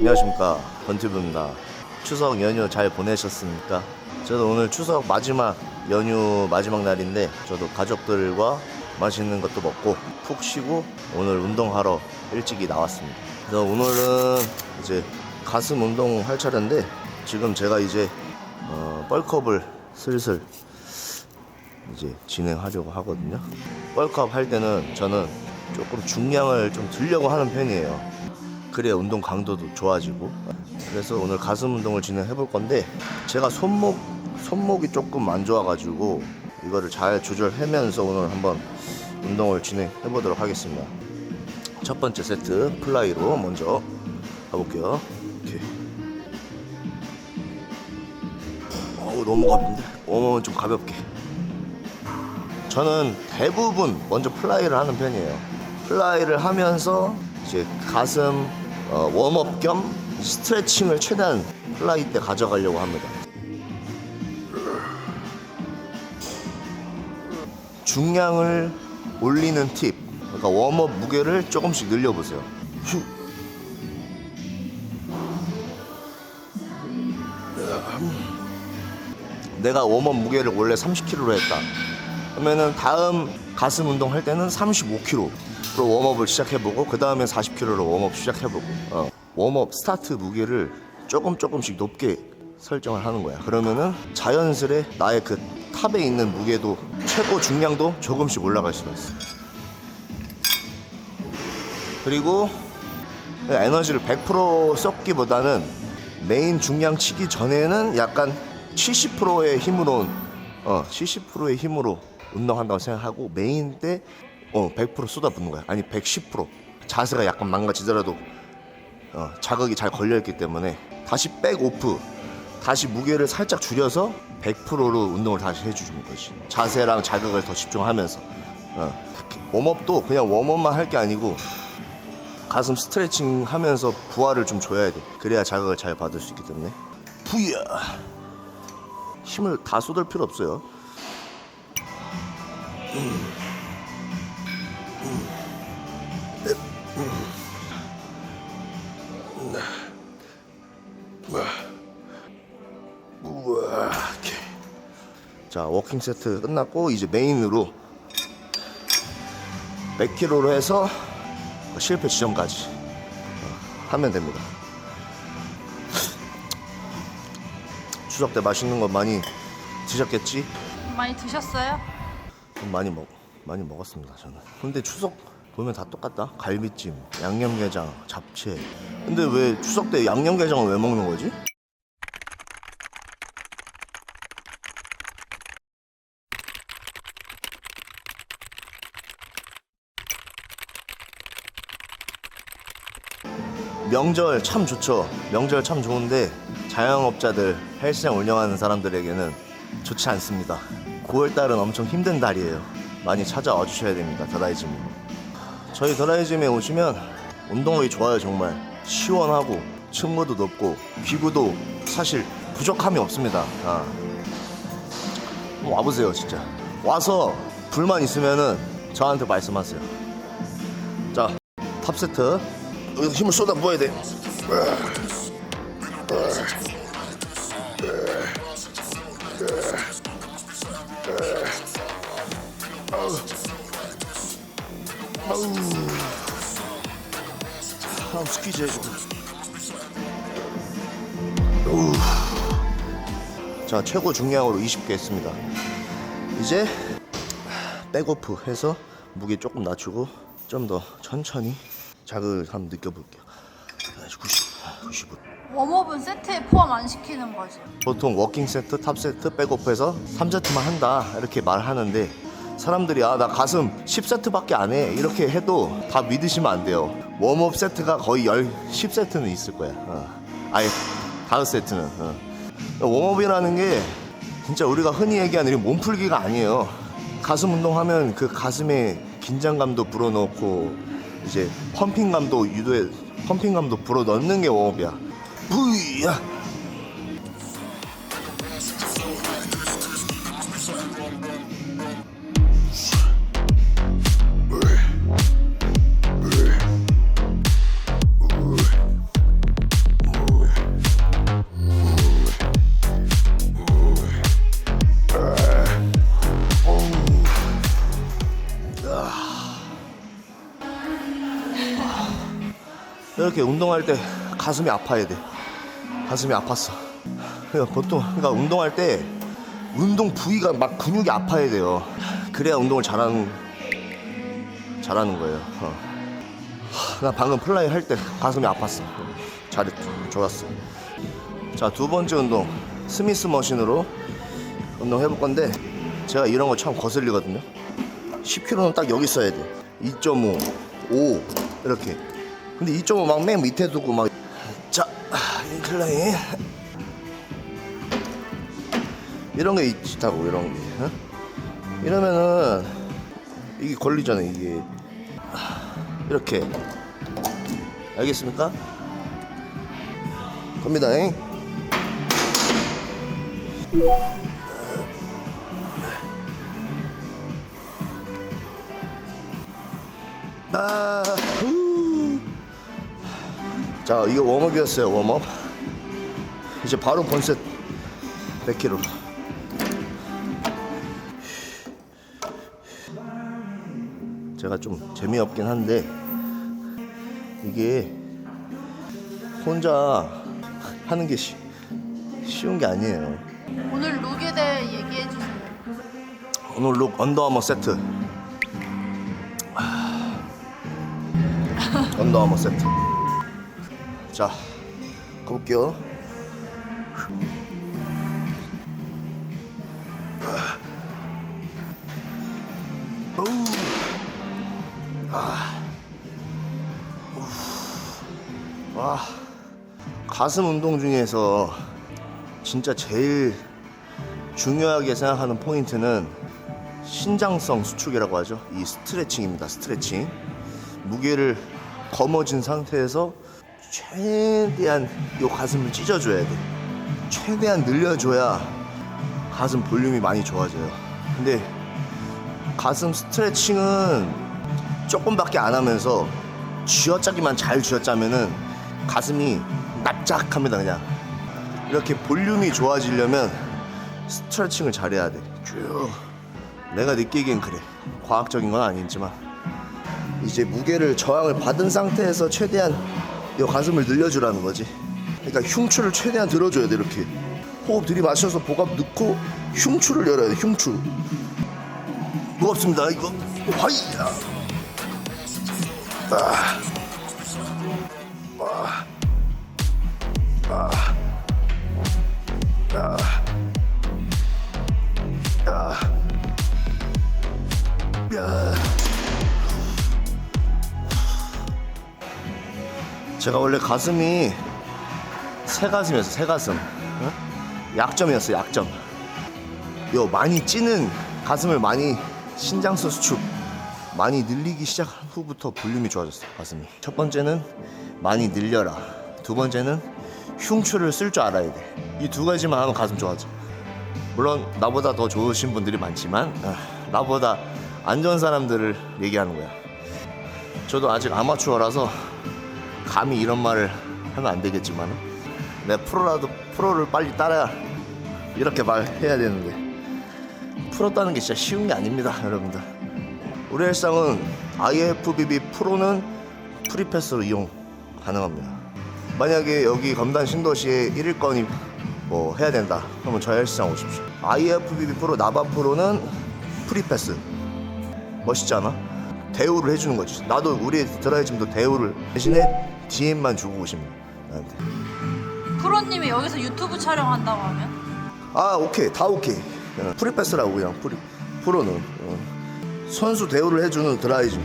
안녕하십니까. 번티브입니다. 추석 연휴 잘 보내셨습니까? 저도 오늘 추석 마지막 연휴 마지막 날인데 저도 가족들과 맛있는 것도 먹고 푹 쉬고 오늘 운동하러 일찍이 나왔습니다. 그래서 오늘은 이제 가슴 운동 할 차례인데 지금 제가 이제 어, 뻘컵을 슬슬 이제 진행하려고 하거든요. 뻘컵 할 때는 저는 조금 중량을 좀 들려고 하는 편이에요 그래야 운동 강도도 좋아지고. 그래서 오늘 가슴 운동을 진행해 볼 건데 제가 손목 손목이 조금 안 좋아가지고 이거를 잘 조절하면서 오늘 한번 운동을 진행해 보도록 하겠습니다. 첫 번째 세트 플라이로 먼저 가볼게요. 어우 너무 가볍는데 웜은 좀 가볍게. 저는 대부분 먼저 플라이를 하는 편이에요. 플라이를 하면서 이제 가슴 어, 웜업 겸 스트레칭을 최대한 플라이 때 가져가려고 합니다. 중량을 올리는 팁. 그러니까 웜업 무게를 조금씩 늘려보세요. 휴. 내가 웜업 무게를 원래 30kg로 했다. 그러면은 다음 가슴 운동 할 때는 35kg 로 웜업을 시작해보고 그 다음에 40kg로 웜업 시작해보고 어, 웜업 스타트 무게를 조금 조금씩 높게 설정을 하는 거야. 그러면은 자연스레 나의 그 탑에 있는 무게도 최고 중량도 조금씩 올라갈 수가 있어. 그리고 에너지를 100% 쏟기보다는 메인 중량 치기 전에는 약간 70%의 힘으로 어 70%의 힘으로 운동한다고 생각하고 메인 때 어, 100% 쏟아붓는 거야. 아니 110% 자세가 약간 망가지더라도 어, 자극이 잘 걸려있기 때문에 다시 백 오프 다시 무게를 살짝 줄여서 100%로 운동을 다시 해주는 거지. 자세랑 자극을 더 집중하면서 어, 웜업도 그냥 웜업만 할 게 아니고 가슴 스트레칭 하면서 부하를 좀 줘야 돼. 그래야 자극을 잘 받을 수 있기 때문에. 부야. 힘을 다 쏟을 필요 없어요. 우와. 오케이. 자, 워킹 세트 끝났고 이제 메인으로 100kg로 해서 실패 지점까지 어, 하면 됩니다. 추석 때 맛있는 거 많이 드셨겠지? 많이 드셨어요? 좀 많이 먹 많이 먹었습니다 저는. 근데 추석 보면 다 똑같다. 갈비찜, 양념게장, 잡채. 근데 왜 추석 때 양념게장을 왜 먹는 거지? 명절 참 좋죠. 명절 참 좋은데 자영업자들 헬스장 운영하는 사람들에게는 좋지 않습니다. 9월 달은 엄청 힘든 달이에요. 많이 찾아와 주셔야 됩니다. 드라이짐. 저희 드라이짐에 오시면 운동하기 좋아요 정말. 시원하고 층고도 높고 기구도 사실 부족함이 없습니다. 아. 와보세요 진짜. 와서 불만 있으면은 저한테 말씀하세요. 자, 탑 세트. 여기서 힘을 쏟아 부어야 돼. 아우. 다음 스퀴즈 해주고. 우. 자, 최고 중량으로 20개 했습니다. 이제 백오프 해서 무게 조금 낮추고 좀 더 천천히 자극을 한번 느껴볼게요. 90, 95. 웜업은 세트에 포함 안 시키는 거지. 보통 워킹 세트, 탑 세트, 백오프해서 3세트만 한다 이렇게 말하는데 사람들이 아 나 가슴 10세트밖에 안 해. 이렇게 해도 다 믿으시면 안 돼요. 웜업 세트가 거의 10, 10세트는 있을 거야. 어. 아예 5세트는. 어. 웜업이라는 게 진짜 우리가 흔히 얘기하는 이 몸풀기가 아니에요. 가슴 운동하면 그 가슴에 긴장감도 불어넣고 이제 펌핑감도 유도해 펌핑감도 불어넣는 게 웜업이야. 부이야 이렇게 운동할 때 가슴이 아파야 돼. 가슴이 아팠어. 그러니까 보통 그러니까 운동할 때 운동 부위가 막 근육이 아파야 돼요. 그래야 운동을 잘하는 잘하는 거예요. 어. 하, 나 방금 플라이 할 때 가슴이 아팠어. 잘했죠. 좋았어. 자, 두 번째 운동. 스미스 머신으로 운동 해볼 건데 제가 이런 거 참 거슬리거든요. 10kg는 딱 여기 써야 돼. 2.5, 5 이렇게. 근데 2.5 막 맨 밑에 두고 막 자, 인클라인 이런 게 있다고 이런 게. 어? 이러면은 이게 걸리잖아 이게 이렇게 알겠습니까? 갑니다. 잉? 아, 후. 자, 이거 웜업이었어요, 웜업. 이제 바로 본셋 100kg. 제가 좀 재미없긴 한데 이게 혼자 하는 게 쉬, 쉬운 게 아니에요. 오늘 룩에 대해 얘기해 주세요. 오늘 룩 언더아머 세트. 아. 언더아머 세트. 자, 가볼게요. 아. 우. 와, 가슴 운동 중에서 진짜 제일 중요하게 생각하는 포인트는 신장성 수축이라고 하죠. 이 스트레칭입니다. 스트레칭. 무게를 거머쥔 상태에서 최대한 이 가슴을 찢어줘야 돼. 최대한 늘려줘야 가슴 볼륨이 많이 좋아져요. 근데 가슴 스트레칭은 조금밖에 안 하면서 쥐어짜기만 잘 쥐어짜면은 가슴이 납작합니다 그냥 이렇게 볼륨이 좋아지려면 스트레칭을 잘해야 돼. 쭉. 내가 느끼기엔 그래. 과학적인 건 아니지만 이제 무게를 저항을 받은 상태에서 최대한 이 가슴을 늘려주라는 거지. 그러니까 흉추를 최대한 들어줘야 돼 이렇게. 호흡 들이마셔서 복압 넣고 흉추를 열어야 돼. 흉추. 무겁습니다. 이거 화이야. 아. 제가 원래 가슴이 새 가슴이었어 새 가슴. 어? 약점이었어 약점. 요 많이 찌는 가슴을 많이 신장수 수축 많이 늘리기 시작한 후부터 볼륨이 좋아졌어 가슴이. 첫 번째는 많이 늘려라. 두 번째는 흉추를 쓸 줄 알아야 돼. 이 두 가지만 하면 가슴 좋아져 물론 나보다 더 좋으신 분들이 많지만 아, 나보다 안 좋은 사람들을 얘기하는 거야. 저도 아직 아마추어라서 감히 이런 말을 하면 안 되겠지만 내 프로라도 프로를 빨리 따라 이렇게 말해야 되는데 프로 따는 게 진짜 쉬운 게 아닙니다, 여러분들. 우리 헬스장은 IFBB 프로는 프리패스로 이용 가능합니다. 만약에 여기 검단 신도시에 1일권이 뭐 해야 된다 그러면 저희 헬스장 오십시오 IFBB 프로 나바 프로는 프리패스 멋있지 않아? 대우를 해주는 거지 나도 우리 드라이짐도 대우를 대신에 DM만 주고 오십니다. 나한테. 프로님이 여기서 유튜브 촬영한다고 하면? 아 오케이. 다 오케이. 그냥 프리패스라고 그냥 프리 프로는. 어. 선수 대우를 해주는 드라이짐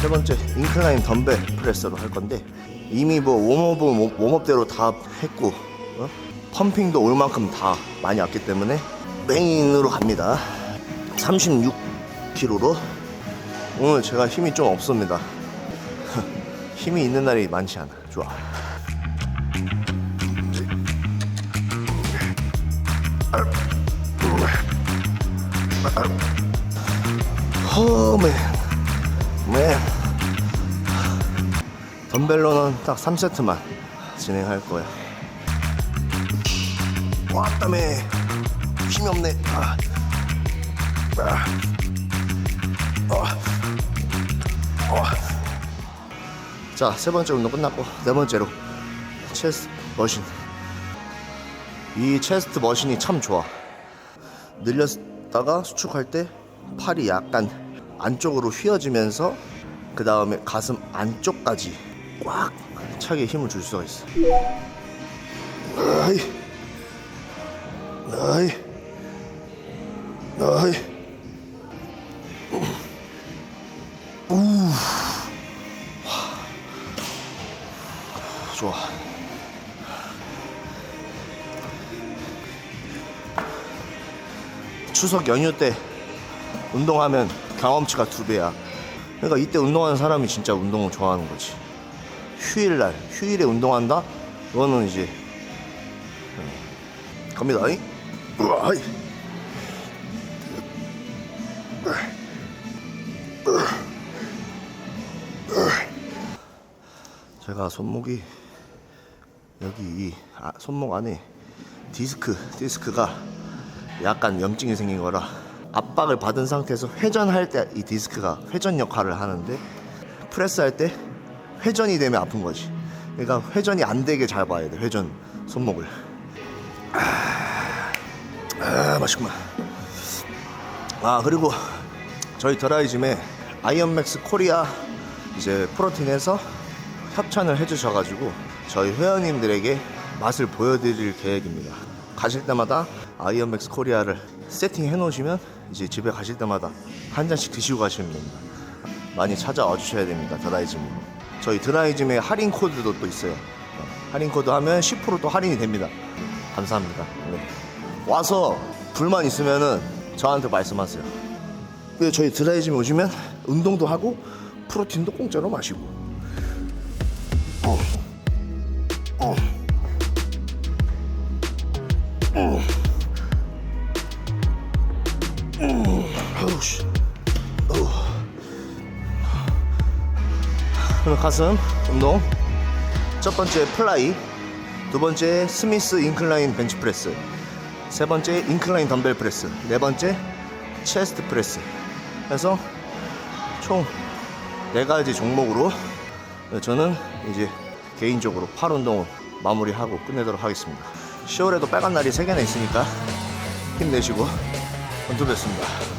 세 번째 인클라인 덤벨 프레스로 할 건데 이미 뭐 웜업은 웜업대로 다 했고 어? 펌핑도 올 만큼 다 많이 왔기 때문에 메인으로 갑니다. 36kg로 오늘 제가 힘이 좀 없습니다. 힘이 있는 날이 많지 않아. 좋아. 허맨 맨 덤벨로는 딱 3세트만 진행할 거야 왔다매 힘이 없네 아. 아. 어. 어. 자, 세 번째 운동 끝났고 네 번째로 체스트 머신. 이 체스트 머신이 참 좋아. 늘렸다가 수축할 때 팔이 약간 안쪽으로 휘어지면서 그 다음에 가슴 안쪽까지 꽉 차게 힘을 줄 수가 있어. 아이, 아이, 아이. 좋아. 추석 연휴 때 운동하면 경험치가 두 배야. 그러니까 이때 운동하는 사람이 진짜 운동을 좋아하는 거지. 휴일날, 휴일에 운동한다? 그거는 이제 음, 갑니다. 이우 와, 이. 제가 손목이 여기 이 아, 손목 안에 디스크 디스크가 약간 염증이 생긴 거라 압박을 받은 상태에서 회전할 때 이 디스크가 회전 역할을 하는데 프레스할 때 회전이 되면 아픈 거지. 그러니까 회전이 안 되게 잘 봐야 돼. 회전 손목을. 아, 아 맛있구만. 아 그리고 저희 드라이짐에 아이언맥스 코리아 이제 프로틴에서 협찬을 해주셔가지고 저희 회원님들에게 맛을 보여드릴 계획입니다. 가실 때마다 아이언맥스 코리아를 세팅해 놓으시면 이제 집에 가실 때마다 한 잔씩 드시고 가시면 됩니다. 많이 찾아와 주셔야 됩니다. 드라이즘으로. 저희 드라이즘에 할인 코드도 또 있어요. 어, 할인 코드 하면 10%또 할인이 됩니다. 감사합니다. 네. 와서 불만 있으면은 저한테 말씀하세요. 그리고 저희 드라이즘에 오시면 운동도 하고 프로틴도 공짜로 마시고 씨. 어우. 그럼 가슴 운동. 첫 번째 플라이, 두 번째 스미스 인클라인 벤치프레스, 세 번째 인클라인 덤벨 프레스, 네 번째 체스트 프레스. 해서 총 네 가지 종목으로 저는 이제 개인적으로 팔 운동을 마무리하고 끝내도록 하겠습니다. 10월에도 빨간 날이 세 개나 있으니까 힘내시고 건투 뵙습니다.